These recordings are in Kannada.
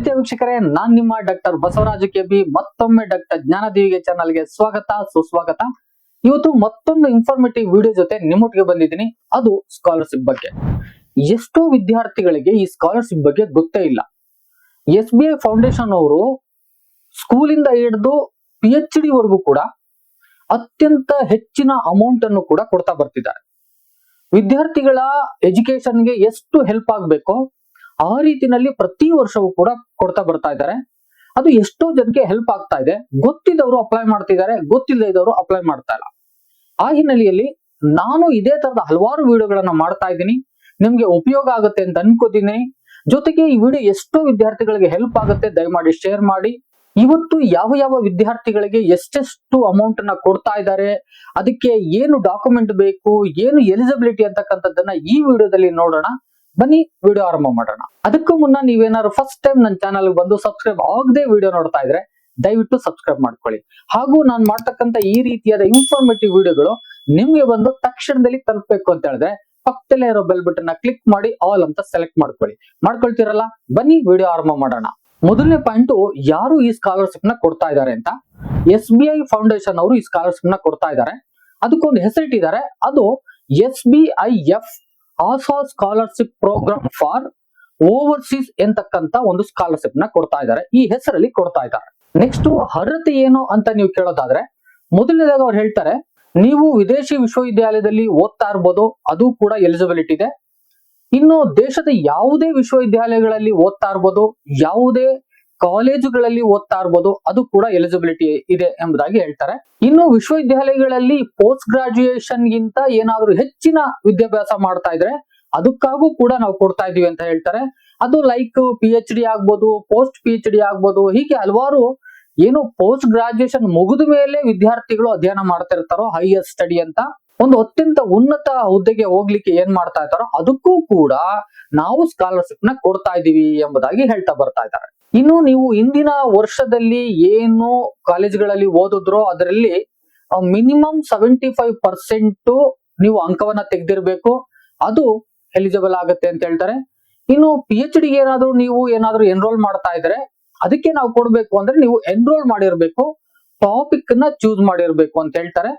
ಪ್ರೀತಿಯ ವೀಕ್ಷಕರೇ, ನಾನ್ ನಿಮ್ಮ ಡಾಕ್ಟರ್ ಬಸವರಾಜ ಕೆಬಿ, ಮತ್ತೊಮ್ಮೆ ಡಾಕ್ಟರ್ ಜ್ಞಾನದೀವಿಗೆ ಚಾನಲ್ಗೆ ಸ್ವಾಗತ, ಸುಸ್ವಾಗತ. ಇವತ್ತು ಮತ್ತೊಂದು ಇನ್ಫಾರ್ಮೇಟಿವ್ ವಿಡಿಯೋ ಜೊತೆ ನಿಮ್ಮೊಟ್ಟಿಗೆ ಬಂದಿದ್ದೀನಿ. ಅದು ಸ್ಕಾಲರ್ಶಿಪ್ ಬಗ್ಗೆ. ಎಷ್ಟೋ ವಿದ್ಯಾರ್ಥಿಗಳಿಗೆ ಈ ಸ್ಕಾಲರ್ಶಿಪ್ ಬಗ್ಗೆ ಗೊತ್ತೇ ಇಲ್ಲ. ಎಸ್ ಬಿ ಐ ಫೌಂಡೇಶನ್ ಅವರು ಸ್ಕೂಲಿಂದ ಹಿಡಿದು ಪಿ ಎಚ್ ಡಿ ವರೆಗೂ ಕೂಡ ಅತ್ಯಂತ ಹೆಚ್ಚಿನ ಅಮೌಂಟ್ ಅನ್ನು ಕೂಡ ಕೊಡ್ತಾ ಬರ್ತಿದ್ದಾರೆ. ವಿದ್ಯಾರ್ಥಿಗಳ ಎಜುಕೇಶನ್ಗೆ ಎಷ್ಟು ಹೆಲ್ಪ್ ಆಗಬೇಕೋ ಆ ರೀತಿನಲ್ಲಿ ಪ್ರತಿ ವರ್ಷವೂ ಕೂಡ ಕೊಡ್ತಾ ಬರ್ತಾ ಇದ್ದಾರೆ. ಅದು ಎಷ್ಟೋ ಜನಕ್ಕೆ ಹೆಲ್ಪ್ ಆಗ್ತಾ ಇದೆ. ಗೊತ್ತಿದ್ದವರು ಅಪ್ಲೈ ಮಾಡ್ತಿದ್ದಾರೆ, ಗೊತ್ತಿಲ್ಲದೆ ಇದ್ದವರು ಅಪ್ಲೈ ಮಾಡ್ತಾ ಇಲ್ಲ. ಆ ಹಿನ್ನೆಲೆಯಲ್ಲಿ ನಾನು ಇದೇ ತರದ ಹಲವಾರು ವಿಡಿಯೋಗಳನ್ನ ಮಾಡ್ತಾ ಇದ್ದೀನಿ. ನಿಮ್ಗೆ ಉಪಯೋಗ ಆಗುತ್ತೆ ಅಂತ ಅನ್ಕೋತೀನಿ. ಜೊತೆಗೆ ಈ ವಿಡಿಯೋ ಎಷ್ಟೋ ವಿದ್ಯಾರ್ಥಿಗಳಿಗೆ ಹೆಲ್ಪ್ ಆಗುತ್ತೆ, ದಯಮಾಡಿ ಶೇರ್ ಮಾಡಿ. ಇವತ್ತು ಯಾವ ಯಾವ ವಿದ್ಯಾರ್ಥಿಗಳಿಗೆ ಎಷ್ಟೆಷ್ಟು ಅಮೌಂಟ್ನ ಕೊಡ್ತಾ ಇದ್ದಾರೆ, ಅದಕ್ಕೆ ಏನು ಡಾಕ್ಯುಮೆಂಟ್ ಬೇಕು, ಏನು ಎಲಿಜಿಬಿಲಿಟಿ ಅಂತಕ್ಕಂಥದ್ದನ್ನ ಈ ವಿಡಿಯೋದಲ್ಲಿ ನೋಡೋಣ. ಬನ್ನಿ ವಿಡಿಯೋ ಆರಂಭ ಮಾಡೋಣ. ಅದಕ್ಕೂ ಮುನ್ನ ನೀವೇನಾದ್ರು ಫಸ್ಟ್ ಟೈಮ್ ನನ್ನ ಚಾನಲ್ ಬಂದು ಸಬ್ಸ್ಕ್ರೈಬ್ ಆಗದೆ ವಿಡಿಯೋ ನೋಡ್ತಾ ಇದ್ರೆ ದಯವಿಟ್ಟು ಸಬ್ಸ್ಕ್ರೈಬ್ ಮಾಡ್ಕೊಳ್ಳಿ. ಹಾಗೂ ನಾನು ಮಾಡ್ತಕ್ಕಂತ ಈ ರೀತಿಯಾದ ಇನ್ಫಾರ್ಮೇಟಿವ್ ವಿಡಿಯೋಗಳು ನಿಮ್ಗೆ ಬಂದು ತಕ್ಷಣದಲ್ಲಿ ತಲುಪಬೇಕು ಅಂತ ಹೇಳಿದ್ರೆ ಪಕ್ಕದಲ್ಲೇ ಇರೋ ಬೆಲ್ ಬಟನ್ ಕ್ಲಿಕ್ ಮಾಡಿ ಆಲ್ ಅಂತ ಸೆಲೆಕ್ಟ್ ಮಾಡ್ಕೊಳ್ಳಿ. ಮಾಡ್ಕೊಳ್ತೀರಲ್ಲ? ಬನ್ನಿ ವಿಡಿಯೋ ಆರಂಭ ಮಾಡೋಣ. ಮೊದಲನೇ ಪಾಯಿಂಟ್ ಯಾರು ಈ ಸ್ಕಾಲರ್ಶಿಪ್ನ ಕೊಡ್ತಾ ಇದ್ದಾರೆ ಅಂತ? ಎಸ್ ಬಿ ಐ ಫೌಂಡೇಶನ್ ಅವರು ಈ ಸ್ಕಾಲರ್ಶಿಪ್ನ ಕೊಡ್ತಾ ಇದ್ದಾರೆ. ಅದಕ್ಕೊಂದು ಹೆಸರಿಟ್ಟಿದ್ದಾರೆ. ಅದು S B I F Asha scholarship program for overseas ಎಂತಕ್ಕಂತ ಒಂದು ಸ್ಕಾಲರ್ಶಿಪ್ನ ಕೊಡ್ತಾ ಇದ್ದಾರೆ. ಈ ಹೆಸರಲ್ಲಿ ಕೊಡ್ತಾ ಇದ್ದಾರೆ. ನೆಕ್ಸ್ಟ್ ಅರ್ಹತೆ ಏನು ಅಂತ ನೀವು ಕೇಳೋದಾದ್ರೆ, ಮೊದಲನೇದಾಗ ಅವ್ರು ಹೇಳ್ತಾರೆ, ನೀವು ವಿದೇಶಿ ವಿಶ್ವವಿದ್ಯಾಲಯದಲ್ಲಿ ಓದ್ತಾ ಇರ್ಬೋದು, ಅದು ಕೂಡ ಎಲಿಜಿಬಿಲಿಟಿ ಇದೆ. ಇನ್ನು ದೇಶದ ಯಾವುದೇ ವಿಶ್ವವಿದ್ಯಾಲಯಗಳಲ್ಲಿ ಓದ್ತಾ ಇರ್ಬೋದು, ಯಾವುದೇ ಕಾಲೇಜುಗಳಲ್ಲಿ ಓದ್ತಾ ಇರ್ಬೋದು, ಅದು ಕೂಡ ಎಲಿಜಿಬಿಲಿಟಿ ಇದೆ ಎಂಬುದಾಗಿ ಹೇಳ್ತಾರೆ. ಇನ್ನು ವಿಶ್ವವಿದ್ಯಾಲಯಗಳಲ್ಲಿ ಪೋಸ್ಟ್ ಗ್ರಾಜುಯೇಷನ್ ಗಿಂತ ಏನಾದ್ರೂ ಹೆಚ್ಚಿನ ವಿದ್ಯಾಭ್ಯಾಸ ಮಾಡ್ತಾ ಇದ್ರೆ, ಅದಕ್ಕಾಗೂ ಕೂಡ ನಾವು ಕೊಡ್ತಾ ಇದೀವಿ ಅಂತ ಹೇಳ್ತಾರೆ. ಅದು ಲೈಕ್ ಪಿ ಎಚ್ ಡಿ ಆಗ್ಬೋದು ಪೋಸ್ಟ್ ಪಿ ಎಚ್ ಡಿ ಆಗ್ಬೋದು, ಹೀಗೆ ಹಲವಾರು ಏನು ಪೋಸ್ಟ್ ಗ್ರಾಜುಯೇಷನ್ ಮುಗಿದ ಮೇಲೆ ವಿದ್ಯಾರ್ಥಿಗಳು ಅಧ್ಯಯನ ಮಾಡ್ತಿರ್ತಾರೋ ಹೈಯರ್ ಸ್ಟಡಿ ಅಂತ, ಒಂದು ಅತ್ಯಂತ ಉನ್ನತ ಹುದ್ದೆಗೆ ಹೋಗ್ಲಿಕ್ಕೆ ಏನ್ ಮಾಡ್ತಾ ಇರ್ತಾರೋ, ಅದಕ್ಕೂ ಕೂಡ ನಾವು ಸ್ಕಾಲರ್ಶಿಪ್ನ ಕೊಡ್ತಾ ಇದೀವಿ ಎಂಬುದಾಗಿ ಹೇಳ್ತಾ ಬರ್ತಾ ಇದ್ದಾರೆ. ಇನ್ನು ನೀವು ಇಂದಿನ ವರ್ಷದಲ್ಲಿ ಏನು ಕಾಲೇಜ್ಗಳಲ್ಲಿ ಓದಿದ್ರೋ ಅದರಲ್ಲಿ ಮಿನಿಮಮ್ ಸೆವೆಂಟಿ ಫೈವ್ ಪರ್ಸೆಂಟ್ ನೀವು ಅಂಕವನ್ನ ತೆಗೆದಿರ್ಬೇಕು. ಅದು ಎಲಿಜಿಬಲ್ ಆಗುತ್ತೆ ಅಂತ ಹೇಳ್ತಾರೆ. ಇನ್ನು ಪಿ ಎಚ್ ಡಿ ಏನಾದ್ರೂ ನೀವು ಏನಾದರೂ ಎನ್ರೋಲ್ ಮಾಡ್ತಾ ಇದ್ರೆ, ಅದಕ್ಕೆ ನಾವು ಕೊಡ್ಬೇಕು ಅಂದ್ರೆ ನೀವು ಎನ್ರೋಲ್ ಮಾಡಿರ್ಬೇಕು. ಟಾಪಿಕ್ ಚೂಸ್ ಮಾಡಿರ್ಬೇಕು ಅಂತ ಹೇಳ್ತಾರೆ.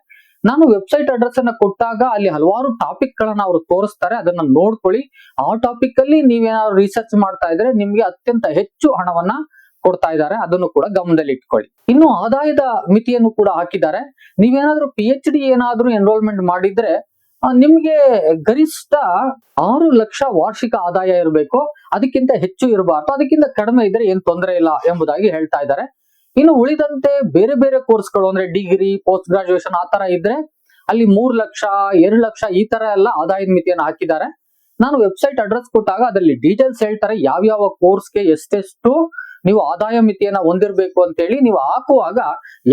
ನಾನು ವೆಬ್ಸೈಟ್ ಅಡ್ರೆಸ್ ಅನ್ನ ಕೊಟ್ಟಾಗ ಅಲ್ಲಿ ಹಲವಾರು ಟಾಪಿಕ್ ಗಳನ್ನ ಅವರು ತೋರಿಸ್ತಾರೆ. ಅದನ್ನ ನೋಡ್ಕೊಳ್ಳಿ. ಆ ಟಾಪಿಕ್ ಅಲ್ಲಿ ನೀವೇನಾದ್ರು ರಿಸರ್ಚ್ ಮಾಡ್ತಾ ಇದ್ರೆ ನಿಮ್ಗೆ ಅತ್ಯಂತ ಹೆಚ್ಚು ಹಣವನ್ನ ಕೊಡ್ತಾ ಇದ್ದಾರೆ. ಅದನ್ನು ಕೂಡ ಗಮನದಲ್ಲಿ ಇಟ್ಕೊಳ್ಳಿ. ಇನ್ನು ಆದಾಯದ ಮಿತಿಯನ್ನು ಕೂಡ ಹಾಕಿದ್ದಾರೆ. ನೀವೇನಾದ್ರೂ ಪಿ ಎಚ್ ಡಿ ಏನಾದ್ರೂ ಎನ್ರೋಲ್ಮೆಂಟ್ ಮಾಡಿದ್ರೆ ನಿಮ್ಗೆ ಗರಿಷ್ಠ ಆರು ಲಕ್ಷ ವಾರ್ಷಿಕ ಆದಾಯ ಇರಬೇಕು. ಅದಕ್ಕಿಂತ ಹೆಚ್ಚು ಇರಬಾರ್ದು. ಅದಕ್ಕಿಂತ ಕಡಿಮೆ ಇದ್ರೆ ಏನ್ ತೊಂದರೆ ಇಲ್ಲ ಎಂಬುದಾಗಿ ಹೇಳ್ತಾ ಇದ್ದಾರೆ. ಇನ್ನು ಉಳಿದಂತೆ ಬೇರೆ ಬೇರೆ ಕೋರ್ಸ್ಗಳು, ಅಂದ್ರೆ ಡಿಗ್ರಿ ಪೋಸ್ಟ್ ಗ್ರಾಜುಯೇಷನ್ ಆ ತರ ಇದ್ರೆ ಅಲ್ಲಿ ಮೂರ್ ಲಕ್ಷ, ಎರಡು ಲಕ್ಷ ಈ ತರ ಎಲ್ಲ ಆದಾಯದ ಮಿತಿಯನ್ನು ಹಾಕಿದ್ದಾರೆ. ನಾನು ವೆಬ್ಸೈಟ್ ಅಡ್ರೆಸ್ ಕೊಟ್ಟಾಗ ಅದರಲ್ಲಿ ಡೀಟೇಲ್ಸ್ ಹೇಳ್ತಾರೆ ಯಾವ್ಯಾವ ಕೋರ್ಸ್ಗೆ ಎಷ್ಟೆಷ್ಟು ನೀವು ಆದಾಯ ಮಿತಿಯನ್ನ ಹೊಂದಿರಬೇಕು ಅಂತ ಹೇಳಿ ನೀವು ಹಾಕುವಾಗ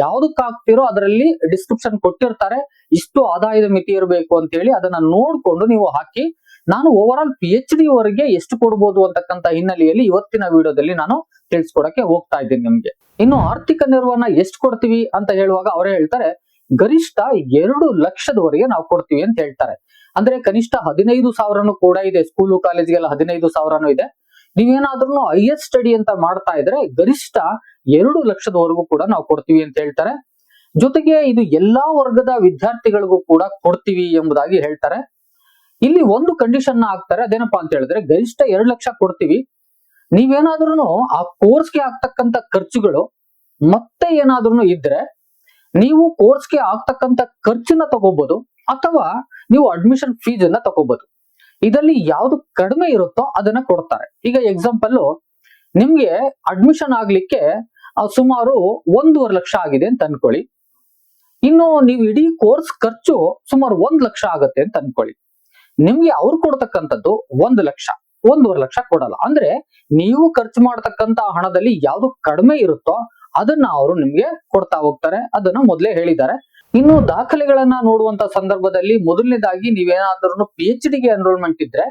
ಯಾವ್ದಕ್ಕೆ ಹಾಕ್ತಿರೋ ಅದರಲ್ಲಿ ಡಿಸ್ಕ್ರಿಪ್ಷನ್ ಕೊಟ್ಟಿರ್ತಾರೆ ಇಷ್ಟು ಆದಾಯದ ಮಿತಿ ಇರಬೇಕು ಅಂತ ಹೇಳಿ ಅದನ್ನ ನೋಡ್ಕೊಂಡು ನೀವು ಹಾಕಿ ನಾನು overall P H D ವರೆಗೆ ಎಷ್ಟು ಕೊಡ್ಬೋದು ಅಂತಕ್ಕಂತ ಹಿನ್ನೆಲೆಯಲ್ಲಿ ಇವತ್ತಿನ ವಿಡಿಯೋದಲ್ಲಿ ನಾನು ತಿಳಿಸ್ಕೊಡಕ್ಕೆ ಹೋಗ್ತಾ ಇದ್ದೀನಿ ನಿಮ್ಗೆ. ಇನ್ನು ಆರ್ಥಿಕ ನೆರವನ್ನ ಎಷ್ಟು ಕೊಡ್ತೀವಿ ಅಂತ ಹೇಳುವಾಗ ಅವರೇ ಹೇಳ್ತಾರೆ, ಗರಿಷ್ಠ ಎರಡು ಲಕ್ಷದವರೆಗೆ ನಾವು ಕೊಡ್ತೀವಿ ಅಂತ ಹೇಳ್ತಾರೆ. ಅಂದ್ರೆ ಕನಿಷ್ಠ ಹದಿನೈದು ಸಾವಿರನು ಕೂಡ ಇದೆ ಸ್ಕೂಲು ಕಾಲೇಜ್ಗೆಲ್ಲ ಹದಿನೈದು ಸಾವಿರನು ಇದೆ. ನೀವೇನಾದ್ರೂ ಹೈಯರ್ ಸ್ಟಡಿ ಅಂತ ಮಾಡ್ತಾ ಇದ್ರೆ ಗರಿಷ್ಠ ಎರಡು ಲಕ್ಷದವರೆಗೂ ಕೂಡ ನಾವು ಕೊಡ್ತೀವಿ ಅಂತ ಹೇಳ್ತಾರೆ. ಜೊತೆಗೆ ಇದು ಎಲ್ಲಾ ವರ್ಗದ ವಿದ್ಯಾರ್ಥಿಗಳಿಗೂ ಕೂಡ ಕೊಡ್ತೀವಿ ಎಂಬುದಾಗಿ ಹೇಳ್ತಾರೆ. ಇಲ್ಲಿ ಒಂದು ಕಂಡೀಷನ್ ಹಾಕ್ತಾರೆ, ಅದೇನಪ್ಪಾ ಅಂತ ಹೇಳಿದ್ರೆ ಗರಿಷ್ಠ ಎರಡು ಲಕ್ಷ ಕೊಡ್ತೀವಿ. ನೀವೇನಾದ್ರೂ ಆ ಕೋರ್ಸ್ಗೆ ಆಗ್ತಕ್ಕಂತ ಖರ್ಚುಗಳು ಮತ್ತೆ ಏನಾದ್ರೂ ಇದ್ರೆ ನೀವು ಕೋರ್ಸ್ಗೆ ಆಗ್ತಕ್ಕಂತ ಖರ್ಚನ್ನ ತಗೋಬಹುದು ಅಥವಾ ನೀವು ಅಡ್ಮಿಷನ್ ಫೀಸ್ ಅನ್ನ ತಗೋಬಹುದು ಇದರಲ್ಲಿ ಯಾವ್ದು ಕಡಿಮೆ ಇರುತ್ತೋ ಅದನ್ನ ಕೊಡ್ತಾರೆ. ಈಗ ಎಕ್ಸಾಂಪಲ್ ನಿಮ್ಗೆ ಅಡ್ಮಿಷನ್ ಆಗ್ಲಿಕ್ಕೆ ಸುಮಾರು ಒಂದೂವರೆ ಲಕ್ಷ ಆಗಿದೆ ಅಂತ ಅನ್ಕೊಳ್ಳಿ. ಇನ್ನು ನೀವು ಇಡೀ ಕೋರ್ಸ್ ಖರ್ಚು ಸುಮಾರು ಒಂದ್ ಲಕ್ಷ ಆಗುತ್ತೆ ಅಂತ ಅನ್ಕೊಳ್ಳಿ. ನಿಮ್ಗೆ ಅವ್ರು ಕೊಡ್ತಕ್ಕಂಥದ್ದು ಒಂದು ಲಕ್ಷ, ಒಂದೂವರೆ ಲಕ್ಷ ಕೊಡಲ್ಲ. ಅಂದ್ರೆ ನೀವು ಖರ್ಚು ಮಾಡ್ತಕ್ಕಂತ ಹಣದಲ್ಲಿ ಯಾವ್ದು ಕಡಿಮೆ ಇರುತ್ತೋ ಅದನ್ನ ಅವರು ನಿಮ್ಗೆ ಕೊಡ್ತಾ ಹೋಗ್ತಾರೆ. ಅದನ್ನ ಮೊದಲೇ ಹೇಳಿದ್ದಾರೆ. ಇನ್ನು ದಾಖಲೆಗಳನ್ನ ನೋಡುವಂತ ಸಂದರ್ಭದಲ್ಲಿ ಮೊದಲನೇದಾಗಿ ನೀವೇನಾದ್ರೂ ಪಿ ಎಚ್ ಡಿಗೆ ಎನ್ರೋಲ್ಮೆಂಟ್ ಇದ್ರೆ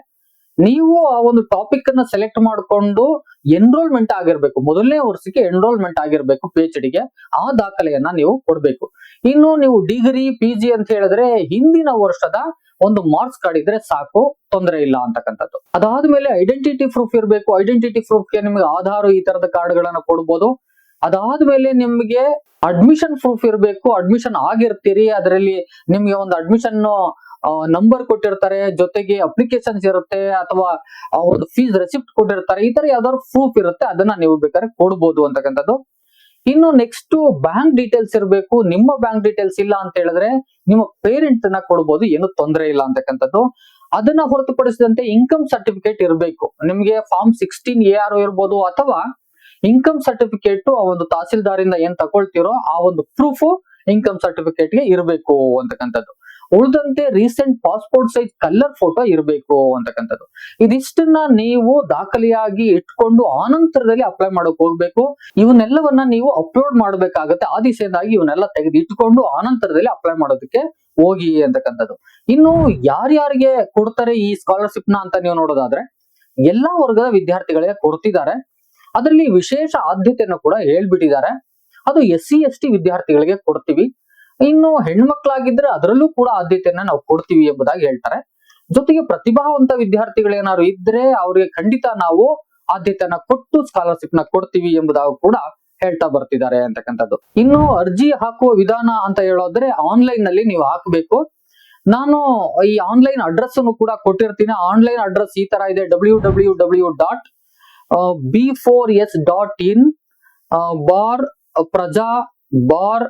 ನೀವು ಆ ಒಂದು ಟಾಪಿಕ್ ಅನ್ನ ಸೆಲೆಕ್ಟ್ ಮಾಡಿಕೊಂಡು ಎನ್ರೋಲ್ಮೆಂಟ್ ಆಗಿರ್ಬೇಕು. ಮೊದಲನೇ ವರ್ಷಕ್ಕೆ ಎನ್ರೋಲ್ಮೆಂಟ್ ಆಗಿರ್ಬೇಕು ಪಿ ಎಚ್ ಡಿಗೆ ಆ ದಾಖಲೆಯನ್ನ ನೀವು ಕೊಡ್ಬೇಕು. ಇನ್ನು ನೀವು ಡಿಗ್ರಿ ಪಿ ಜಿ ಅಂತ ಹೇಳಿದ್ರೆ ಹಿಂದಿನ ವರ್ಷದ ಒಂದು ಮಾರ್ಕ್ಸ್ ಕಾರ್ಡ್ ಇದ್ರೆ ಸಾಕು, ತೊಂದರೆ ಇಲ್ಲ ಅಂತಕ್ಕಂಥದ್ದು. ಅದಾದ್ಮೇಲೆ ಐಡೆಂಟಿಟಿ ಪ್ರೂಫ್ ಇರಬೇಕು. ಐಡೆಂಟಿಟಿ ಪ್ರೂಫ್ಗೆ ನಿಮ್ಗೆ ಆಧಾರ್ ಈ ತರದ ಕಾರ್ಡ್ಗಳನ್ನ ಕೊಡ್ಬೋದು. ಅದಾದ್ಮೇಲೆ ನಿಮ್ಗೆ ಅಡ್ಮಿಷನ್ ಪ್ರೂಫ್ ಇರಬೇಕು. ಅಡ್ಮಿಷನ್ ಆಗಿರ್ತೀರಿ. ಅದರಲ್ಲಿ ನಿಮ್ಗೆ ಒಂದು ಅಡ್ಮಿಷನ್ ನಂಬರ್ ಕೊಟ್ಟಿರ್ತಾರೆ, ಜೊತೆಗೆ ಅಪ್ಲಿಕೇಶನ್ಸ್ ಇರುತ್ತೆ, ಅಥವಾ ಒಂದು ಫೀಸ್ ರೆಸಿಪ್ಟ್ ಕೊಟ್ಟಿರ್ತಾರೆ, ಈ ತರ ಯಾವ್ದಾದ್ರು ಪ್ರೂಫ್ ಇರುತ್ತೆ, ಅದನ್ನ ನೀವು ಬೇಕಾದ್ರೆ ಕೊಡ್ಬೋದು ಅಂತಕ್ಕಂಥದ್ದು. ಇನ್ನು ನೆಕ್ಸ್ಟ್ ಬ್ಯಾಂಕ್ ಡೀಟೇಲ್ಸ್ ಇರಬೇಕು, ನಿಮ್ಮ ಬ್ಯಾಂಕ್ ಡೀಟೇಲ್ಸ್ ಇಲ್ಲ ಅಂತ ಹೇಳಿದ್ರೆ ನಿಮ್ಮ ಪೇರೆಂಟ್ನ ಕೊಡ್ಬೋದು, ಏನು ತೊಂದರೆ ಇಲ್ಲ ಅಂತಕ್ಕಂಥದ್ದು. ಅದನ್ನ ಹೊರತುಪಡಿಸಿದಂತೆ ಇನ್ಕಮ್ ಸರ್ಟಿಫಿಕೇಟ್ ಇರಬೇಕು. ನಿಮ್ಗೆ ಫಾರ್ಮ್ ಸಿಕ್ಸ್ಟೀನ್ ಎ ಆರ್ ಇರ್ಬೋದು, ಅಥವಾ ಇನ್ಕಮ್ ಸರ್ಟಿಫಿಕೇಟ್ ಆ ಒಂದು ತಹಸೀಲ್ದಾರಿಂದ ಏನ್ ತಗೊಳ್ತಿರೋ ಆ ಒಂದು ಪ್ರೂಫ್ ಇನ್ಕಮ್ ಸರ್ಟಿಫಿಕೇಟ್ಗೆ ಇರಬೇಕು ಅಂತಕ್ಕಂಥದ್ದು. ಉಳಿದಂತೆ recent passport size colour photo ಇರಬೇಕು ಅಂತಕ್ಕಂಥದ್ದು. ಇದಿಷ್ಟನ್ನ ನೀವು ದಾಖಲೆಯಾಗಿ ಇಟ್ಕೊಂಡು ಆನಂತರದಲ್ಲಿ ಅಪ್ಲೈ ಮಾಡಕ್ ಹೋಗ್ಬೇಕು. ಇವನ್ನೆಲ್ಲವನ್ನ ನೀವು ಅಪ್ಲೋಡ್ ಮಾಡ್ಬೇಕಾಗತ್ತೆ. ಆ ದಿಸೆಯಿಂದಾಗಿ ಇವನ್ನೆಲ್ಲ ತೆಗೆದು ಇಟ್ಕೊಂಡು ಆನಂತರದಲ್ಲಿ ಅಪ್ಲೈ ಮಾಡೋದಕ್ಕೆ ಹೋಗಿ ಅಂತಕ್ಕಂಥದ್ದು. ಇನ್ನು ಯಾರ್ಯಾರಿಗೆ ಕೊಡ್ತಾರೆ ಈ ಸ್ಕಾಲರ್ಶಿಪ್ನ ಅಂತ ನೀವು ನೋಡೋದಾದ್ರೆ, ಎಲ್ಲಾ ವರ್ಗದ ವಿದ್ಯಾರ್ಥಿಗಳಿಗೆ ಕೊಡ್ತಿದ್ದಾರೆ. ಅದರಲ್ಲಿ ವಿಶೇಷ ಆದ್ಯತೆಯನ್ನು ಕೂಡ ಹೇಳ್ಬಿಟ್ಟಿದ್ದಾರೆ. ಅದು ಎಸ್ ಸಿ ಎಸ್ ಟಿ ವಿದ್ಯಾರ್ಥಿಗಳಿಗೆ ಕೊಡ್ತೀವಿ. ಇನ್ನು ಹೆಣ್ಮಕ್ಳಾಗಿದ್ರೆ ಅದರಲ್ಲೂ ಕೂಡ ಆದ್ಯತೆಯನ್ನ ನಾವು ಕೊಡ್ತೀವಿ ಎಂಬುದಾಗಿ ಹೇಳ್ತಾರೆ. ಜೊತೆಗೆ ಪ್ರತಿಭಾವಂತ ವಿದ್ಯಾರ್ಥಿಗಳೇನಾದ್ರು ಇದ್ರೆ ಅವ್ರಿಗೆ ಖಂಡಿತ ನಾವು ಆದ್ಯತೆಯನ್ನ ಕೊಟ್ಟು ಸ್ಕಾಲರ್ಶಿಪ್ನ ಕೊಡ್ತೀವಿ ಎಂಬುದಾಗಿ ಕೂಡ ಹೇಳ್ತಾ ಬರ್ತಿದ್ದಾರೆ ಅಂತಕ್ಕಂಥದ್ದು. ಇನ್ನು ಅರ್ಜಿ ಹಾಕುವ ವಿಧಾನ ಅಂತ ಹೇಳೋದ್ರೆ ಆನ್ಲೈನ್ನಲ್ಲಿ ನೀವು ಹಾಕಬೇಕು. ನಾನು ಈ ಆನ್ಲೈನ್ ಅಡ್ರೆಸ್ ಅನ್ನು ಕೂಡ ಕೊಟ್ಟಿರ್ತೀನಿ. ಆನ್ಲೈನ್ ಅಡ್ರೆಸ್ ಈ ತರ ಇದೆ. W W W dot B four S dot in bar Praja bar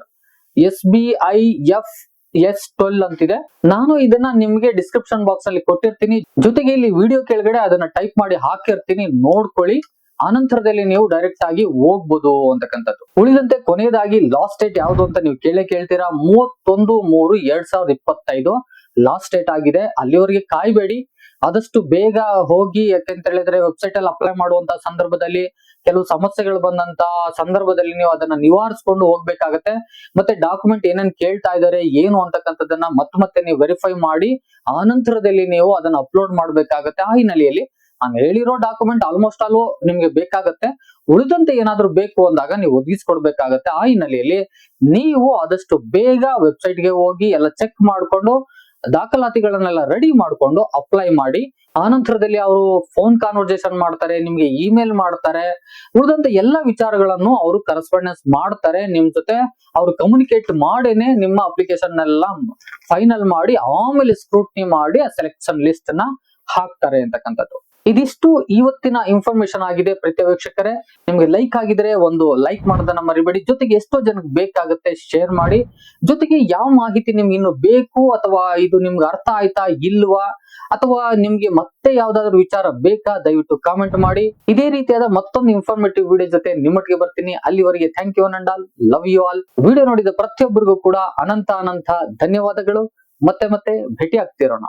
S B I F S twelve ಅಂತಿದೆ. ನಾನು ಇದನ್ನ ನಿಮ್ಗೆ ಡಿಸ್ಕ್ರಿಪ್ಷನ್ ಬಾಕ್ಸ್ ಅಲ್ಲಿ ಕೊಟ್ಟಿರ್ತೀನಿ. ಜೊತೆಗೆ ಇಲ್ಲಿ ವಿಡಿಯೋ ಕೆಳಗಡೆ ಅದನ್ನ ಟೈಪ್ ಮಾಡಿ ಹಾಕಿರ್ತೀನಿ. ನೋಡ್ಕೊಳ್ಳಿ. ಆನಂತರದಲ್ಲಿ ನೀವು ಡೈರೆಕ್ಟ್ ಆಗಿ ಹೋಗ್ಬೋದು ಅಂತಕ್ಕಂಥದ್ದು. ಉಳಿದಂತೆ ಕೊನೆಯದಾಗಿ ಲಾಸ್ಟ್ ಡೇಟ್ ಯಾವುದು ಅಂತ ನೀವು ಕೇಳೇ ಕೇಳ್ತೀರಾ? ಮೂವತ್ತೊಂದು ಮೂರು ಎರಡ್ ಸಾವಿರದ ಇಪ್ಪತ್ತೈದು. ಲಾಸ್ಟ್ ಡೇಟ್ ಆಗಿದೆ. ಅಲ್ಲಿವರೆಗೆ ಕಾಯ್ಬೇಡಿ. ಆದಷ್ಟು ಬೇಗ ಹೋಗಿ ಯಾಕೆಂತ ಹೇಳಿದ್ರೆ ವೆಬ್ಸೈಟ್ ಅಲ್ಲಿ ಅಪ್ಲೈ ಮಾಡುವಂತ ಸಂದರ್ಭದಲ್ಲಿ ಕೆಲವು ಸಮಸ್ಯೆಗಳು ಬಂದಂತ ಸಂದರ್ಭದಲ್ಲಿ ನೀವು ಅದನ್ನ ನಿವಾರಿಸ್ಕೊಂಡು ಹೋಗ್ಬೇಕಾಗತ್ತೆ. ಮತ್ತೆ ಡಾಕ್ಯುಮೆಂಟ್ ಏನೇನ್ ಕೇಳ್ತಾ ಇದಾರೆ, ಏನು ಅಂತಕ್ಕಂಥದ್ದನ್ನ ಮತ್ತೆ ಮತ್ತೆ ನೀವು ವೆರಿಫೈ ಮಾಡಿ, ಆನಂತರದಲ್ಲಿ ನೀವು ಅದನ್ನ ಅಪ್ಲೋಡ್ ಮಾಡ್ಬೇಕಾಗತ್ತೆ. ಆ ಹಿನ್ನೆಲೆಯಲ್ಲಿ ನಾನು ಹೇಳಿರೋ ಡಾಕ್ಯುಮೆಂಟ್ ಆಲ್ಮೋಸ್ಟ್ ಆಲ್ ನಿಮ್ಗೆ ಬೇಕಾಗತ್ತೆ. ಉಳಿದಂತೆ ಏನಾದ್ರೂ ಬೇಕು ಅಂದಾಗ ನೀವು ಒದಗಿಸ್ಕೊಡ್ಬೇಕಾಗತ್ತೆ. ಆ ಹಿನ್ನೆಲೆಯಲ್ಲಿ ನೀವು ಆದಷ್ಟು ಬೇಗ ವೆಬ್ಸೈಟ್ಗೆ ಹೋಗಿ ಎಲ್ಲ ಚೆಕ್ ಮಾಡ್ಕೊಂಡು ದಾಖಲಾತಿಗಳನ್ನೆಲ್ಲ ರೆಡಿ ಮಾಡ್ಕೊಂಡು ಅಪ್ಲೈ ಮಾಡಿ, ಆನಂತರದಲ್ಲಿ ಅವರು ಫೋನ್ ಕಾನ್ವರ್ಸೇಷನ್ ಮಾಡ್ತಾರೆ, ನಿಮ್ಗೆ ಇಮೇಲ್ ಮಾಡ್ತಾರೆ, ಉಳಿದಂತ ಎಲ್ಲ ವಿಚಾರಗಳನ್ನು ಅವರು ಕರೆಸ್ಪಾಂಡೆನ್ಸ್ ಮಾಡ್ತಾರೆ, ನಿಮ್ ಜೊತೆ ಅವರು ಕಮ್ಯುನಿಕೇಟ್ ಮಾಡೇನೆ ನಿಮ್ಮ ಅಪ್ಲಿಕೇಶನ್ ಎಲ್ಲ ಫೈನಲ್ ಮಾಡಿ ಆಮೇಲೆ ಸ್ಕ್ರೂಟ್ನಿ ಮಾಡಿ ಆ ಸೆಲೆಕ್ಷನ್ ಲಿಸ್ಟ್ನ ಹಾಕ್ತಾರೆ ಅಂತಕ್ಕಂಥದ್ದು. ಇದಿಷ್ಟು ಇವತ್ತಿನ ಇನ್ಫಾರ್ಮೇಶನ್ ಆಗಿದೆ ಪ್ರತಿ ವೀಕ್ಷಕರೇ. ನಿಮ್ಗೆ ಲೈಕ್ ಆಗಿದ್ರೆ ಒಂದು ಲೈಕ್ ಮಾಡೋದನ್ನ ಮರಿಬೇಡಿ. ಜೊತೆಗೆ ಎಷ್ಟೋ ಜನಕ್ಕೆ ಬೇಕಾಗುತ್ತೆ ಶೇರ್ ಮಾಡಿ. ಜೊತೆಗೆ ಯಾವ ಮಾಹಿತಿ ನಿಮ್ಗೆ ಇನ್ನು ಬೇಕು ಅಥವಾ ಇದು ನಿಮ್ಗೆ ಅರ್ಥ ಆಯ್ತಾ ಇಲ್ವಾ ಅಥವಾ ನಿಮ್ಗೆ ಮತ್ತೆ ಯಾವ್ದಾದ್ರು ವಿಚಾರ ಬೇಕಾ ದಯವಿಟ್ಟು ಕಾಮೆಂಟ್ ಮಾಡಿ. ಇದೇ ರೀತಿಯಾದ ಮತ್ತೊಂದು ಇನ್ಫಾರ್ಮೇಟಿವ್ ವಿಡಿಯೋ ಜೊತೆ ನಿಮ್ಮೊಟ್ಟಿಗೆ ಬರ್ತೀನಿ. ಅಲ್ಲಿವರೆಗೆ thank you and all love you all video ನೋಡಿದ ಪ್ರತಿಯೊಬ್ಬರಿಗೂ ಕೂಡ ಅನಂತ ಅನಂತ ಧನ್ಯವಾದಗಳು. ಮತ್ತೆ ಮತ್ತೆ ಭೇಟಿ ಆಗ್ತಿರೋಣ